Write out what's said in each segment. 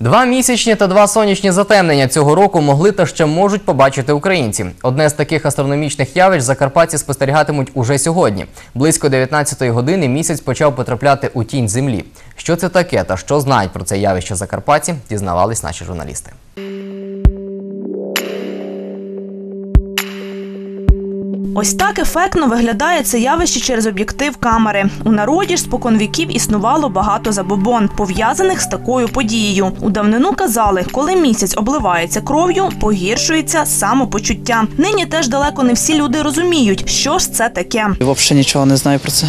Два місячні та два сонячні затемнення цього року могли та ще можуть побачити українці. Одне з таких астрономічних явищ закарпатці спостерігатимуть уже сьогодні. Близько 19-ї години місяць почав потрапляти у тінь землі. Що це таке та що знають про це явище закарпатці, дізнавались наші журналісти. Ось так ефектно виглядає це явище через об'єктив камери. У народі ж споконвіків існувало багато забобон, пов'язаних з такою подією. У давнину казали, коли місяць обливається кров'ю, погіршується самопочуття. Нині теж далеко не всі люди розуміють, що ж це таке. Взагалі нічого не знаю про це.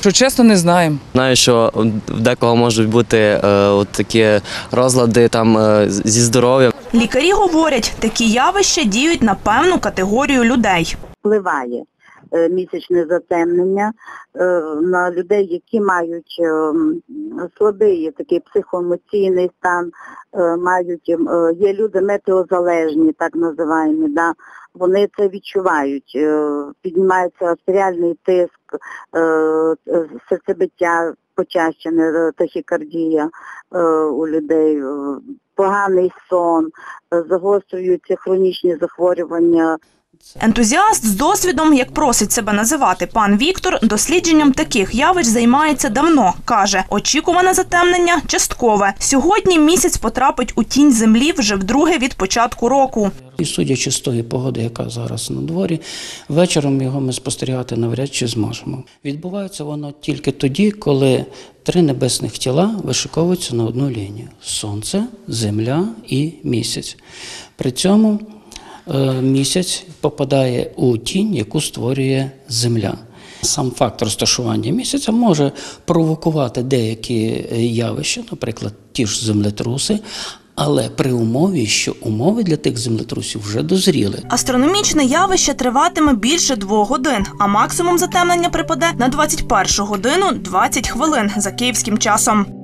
Що чесно, не знаємо. Знаю, що в декого можуть бути е, от такі розлади там е, зі здоров'ям. Лікарі говорять, такі явища діють на певну категорію людей. Впливає е, місячне затемнення е, на людей, які мають е, слабий такий психоемоційний стан, мають є люди метеозалежні, так називаємо, да. вони це відчувають. Піднімається артеріальний тиск, серцебиття почащене, тахікардія у людей, поганий сон, загострюються хронічні захворювання Ентузіаст з досвідом, як просить себе називати пан Віктор, дослідженням таких явищ займається давно. каже, очікуване затемнення часткове. Сьогодні місяць потрапить у тінь землі вже вдруге від початку року. І судячи з тої погоди, яка зараз на дворі, вечором його ми спостерігати навряд чи зможемо. Відбувається воно тільки тоді, коли три небесних тіла вишиковуються на одну лінію: сонце, земля і місяць. При цьому місяць попадає у тінь, яку створює земля. Сам факт розташування місяця може провокувати деякі е, явища, наприклад, ті ж землетруси, але при умові, що умови для тих землетрусів вже дозріли. Астрономічне явище триватиме більше двох годин, а максимум затемнення припаде на 21 годину 20 хвилин за київським часом.